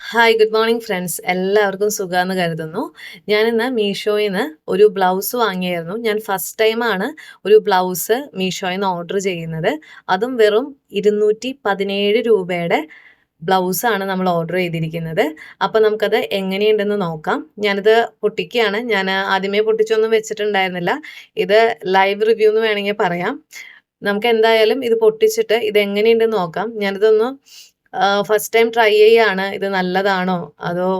Hi good morning friends എല്ലാവർക്കും സുഖമെന്ന് കരുതുന്നു. ഞാനിന്ന് മീഷോയിൽ നിന്ന് ഒരു ബ്ലൗസ് വാങ്ങിയായിരുന്നു. ഞാൻ ഫസ്റ്റ് ടൈമാണ് ഒരു ബ്ലൗസ് മീഷോയിൽ നിന്ന് ഓർഡർ ചെയ്യുന്നത്. അതും വെറും ഇരുന്നൂറ്റി പതിനേഴ് രൂപയുടെ ബ്ലൗസാണ് നമ്മൾ ഓർഡർ ചെയ്തിരിക്കുന്നത്. അപ്പോൾ നമുക്കത് എങ്ങനെയുണ്ടെന്ന് നോക്കാം. ഞാനിത് പൊട്ടിക്കുകയാണ്. ഞാൻ ആദ്യമേ പൊട്ടിച്ചൊന്നും വെച്ചിട്ടുണ്ടായിരുന്നില്ല. ഇത് ലൈവ് റിവ്യൂ എന്ന് വേണമെങ്കിൽ പറയാം. നമുക്ക് എന്തായാലും ഇത് പൊട്ടിച്ചിട്ട് ഇത് എങ്ങനെയുണ്ടെന്ന് നോക്കാം. ഞാനിതൊന്ന് ഫസ്റ്റ് ടൈം ട്രൈ ചെയ്യാണ്. ഇത് നല്ലതാണോ? അതോ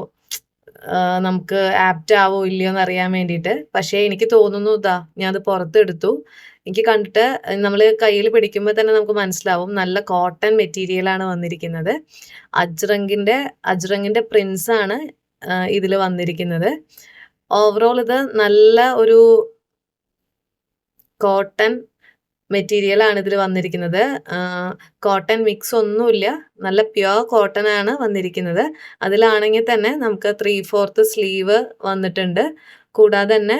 നമുക്ക് ആപ്റ്റ് ആവോ ഇല്ലയോ എന്ന് അറിയാൻ വേണ്ടിയിട്ട്. പക്ഷേ എനിക്ക് തോന്നുന്നു ഇതാ ഞാൻ അത് പുറത്തെടുത്തു. എനിക്ക് കണ്ടിട്ട് നമ്മൾ കയ്യിൽ പിടിക്കുമ്പോൾ തന്നെ നമുക്ക് മനസ്സിലാവും. നല്ല കോട്ടൺ മെറ്റീരിയലാണ് വന്നിരിക്കുന്നത്. അജ്രങ്കിന്റെ അജ്രങ്കിന്റെ ആണ് ഇതിൽ വന്നിരിക്കുന്നത്. ഓവറോൾ ഇത് നല്ല ഒരു കോട്ടൺ മെറ്റീരിയലാണ് ഇതിൽ വന്നിരിക്കുന്നത്. കോട്ടൺ മിക്സ് ഒന്നുമില്ല. നല്ല പ്യുവർ കോട്ടൺ ആണ് വന്നിരിക്കുന്നത്. അതിലാണെങ്കിൽ തന്നെ നമുക്ക് ത്രീ ഫോർത്ത് സ്ലീവ് വന്നിട്ടുണ്ട്. കൂടാതെ തന്നെ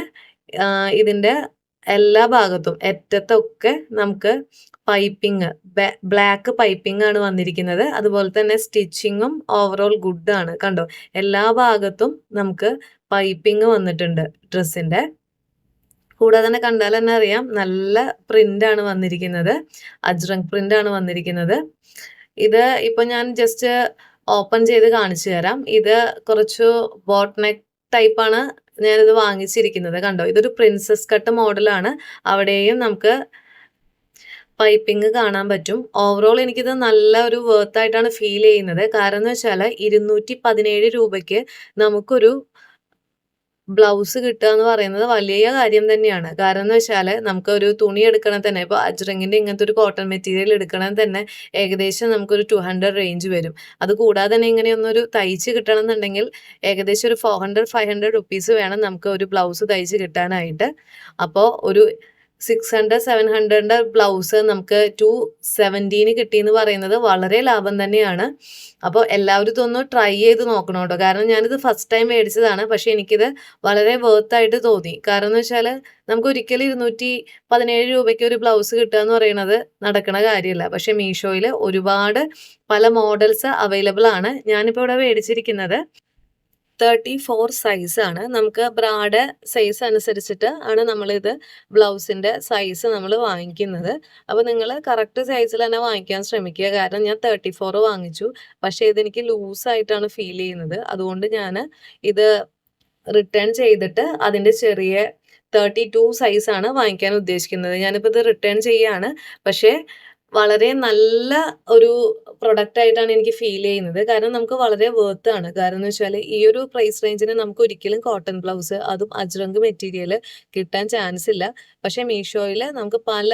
ഇതിന്റെ എല്ലാ ഭാഗത്തും അറ്റത്തൊക്കെ നമുക്ക് പൈപ്പിംഗ് ബ്ലാക്ക് പൈപ്പിംഗ് ആണ് വന്നിരിക്കുന്നത്. അതുപോലെ തന്നെ സ്റ്റിച്ചിങ്ങും ഓവറോൾ ഗുഡ് ആണ്. കണ്ടോ? എല്ലാ ഭാഗത്തും നമുക്ക് പൈപ്പിംഗ് വന്നിട്ടുണ്ട് ഡ്രസ്സിന്റെ കൂടാതെ തന്നെ കണ്ടാൽ തന്നെ അറിയാം നല്ല പ്രിന്റ് ആണ് വന്നിരിക്കുന്നത്. അജ്രങ് പ്രിന്റ് ആണ് വന്നിരിക്കുന്നത്. ഇത് ഇപ്പൊ ഞാൻ ജസ്റ്റ് ഓപ്പൺ ചെയ്ത് കാണിച്ചു തരാം. ഇത് കുറച്ച് ബോട്ട് നെക്ക് ടൈപ്പാണ് ഞാനിത് വാങ്ങിച്ചിരിക്കുന്നത് കണ്ടോ? ഇതൊരു പ്രിൻസസ് കട്ട് മോഡലാണ് അവിടെയും നമുക്ക് പൈപ്പിംഗ് കാണാൻ പറ്റും. ഓവറോൾ എനിക്കിത് നല്ല ഒരു വേർത്ത് ആയിട്ടാണ് ഫീൽ ചെയ്യുന്നത്. കാരണം എന്ന് വെച്ചാൽ ഇരുന്നൂറ്റി പതിനേഴ് രൂപയ്ക്ക് നമുക്കൊരു ബ്ലൗസ് കിട്ടുക എന്ന് പറയുന്നത് വലിയ കാര്യം തന്നെയാണ്. കാരണം എന്ന് വെച്ചാൽ നമുക്ക് ഒരു തുണി എടുക്കണം തന്നെ ഇപ്പോൾ അജ്രങ്ങിന്റെ ഇങ്ങനത്തെ ഒരു കോട്ടൺ മെറ്റീരിയൽ എടുക്കണം തന്നെ ഏകദേശം നമുക്കൊരു ടു ഹൺഡ്രഡ് റേഞ്ച് വരും. അത് കൂടാതെ തന്നെ ഇങ്ങനെയൊന്നൊരു തയ്ച്ച് കിട്ടണം എന്നുണ്ടെങ്കിൽ ഏകദേശം ഒരു four hundred five hundred rupees വേണം നമുക്ക് ഒരു ബ്ലൗസ് തയ്ച്ച് കിട്ടാനായിട്ട്. അപ്പോൾ ഒരു സിക്സ് ഹൺഡ്രഡ് സെവൻ ഹൺഡ്രഡിന്റെ ബ്ലൗസ് നമുക്ക് ടു സെവന്റീന് കിട്ടിയെന്ന് പറയുന്നത് വളരെ ലാഭം തന്നെയാണ്. അപ്പോൾ എല്ലാവരും ഇതൊന്ന് ട്രൈ ചെയ്ത് നോക്കണം കേട്ടോ. കാരണം ഞാനിത് ഫസ്റ്റ് ടൈം മേടിച്ചതാണ്. പക്ഷേ എനിക്കിത് വളരെ വേർത്തായിട്ട് തോന്നി. കാരണം എന്ന് വെച്ചാൽ നമുക്ക് ഒരിക്കലും ഇരുന്നൂറ്റി പതിനേഴ് രൂപയ്ക്ക് ഒരു ബ്ലൗസ് കിട്ടുക എന്ന് പറയുന്നത് നടക്കുന്ന കാര്യമല്ല. പക്ഷേ മീഷോയിൽ ഒരുപാട് പല മോഡൽസ് അവൈലബിൾ ആണ്. ഞാനിപ്പോൾ ഇവിടെ മേടിച്ചിരിക്കുന്നത്. തേർട്ടി ഫോർ ആണ്. നമുക്ക് ബ്രാഡ് സൈസ് അനുസരിച്ചിട്ട് ആണ് നമ്മളിത് ബ്ലൗസിന്റെ സൈസ് നമ്മൾ വാങ്ങിക്കുന്നത്. അപ്പോൾ നിങ്ങൾ കറക്റ്റ് സൈസിൽ തന്നെ വാങ്ങിക്കാൻ ശ്രമിക്കുക. കാരണം ഞാൻ തേർട്ടി ഫോർ വാങ്ങിച്ചു. പക്ഷേ ഇതെനിക്ക് ലൂസായിട്ടാണ് ഫീൽ ചെയ്യുന്നത്. അതുകൊണ്ട് ഞാൻ ഇത് റിട്ടേൺ ചെയ്തിട്ട് അതിന്റെ ചെറിയ തേർട്ടി ടു സൈസാണ് വാങ്ങിക്കാൻ ഉദ്ദേശിക്കുന്നത്. ഞാനിപ്പോൾ ഇത് റിട്ടേൺ ചെയ്യാണ്. പക്ഷേ വളരെ നല്ല ഒരു പ്രൊഡക്റ്റ് ആയിട്ടാണ് എനിക്ക് ഫീൽ ചെയ്യുന്നത്. കാരണം നമുക്ക് വളരെ വർത്ത് ആണ്. കാരണം എന്ന് വെച്ചാൽ ഈ ഒരു പ്രൈസ് റേഞ്ചിന് നമുക്ക് ഒരിക്കലും കോട്ടൺ ബ്ലൗസ് അതും അജ്രങ്ക് മെറ്റീരിയൽ കിട്ടാൻ ചാൻസ് ഇല്ല. പക്ഷേ മീഷോയിൽ നമുക്ക് പല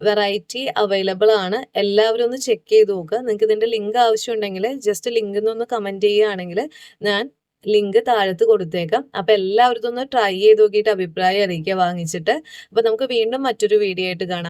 വെറൈറ്റി അവൈലബിൾ ആണ്. എല്ലാവരും ഒന്ന് ചെക്ക് ചെയ്ത് നോക്കുക. നിങ്ങൾക്ക് ഇതിന്റെ ലിങ്ക് ആവശ്യമുണ്ടെങ്കിൽ ജസ്റ്റ് ലിങ്ക് ഒന്ന് കമന്റ് ചെയ്യുകയാണെങ്കിൽ ഞാൻ ലിങ്ക് താഴത്ത് കൊടുത്തേക്കാം. അപ്പം എല്ലാവരും ഒന്ന് ട്രൈ ചെയ്ത് നോക്കിയിട്ട് അഭിപ്രായം അറിയിക്കുക വാങ്ങിച്ചിട്ട്. അപ്പം നമുക്ക് വീണ്ടും മറ്റൊരു വീഡിയോ ആയിട്ട് കാണാം.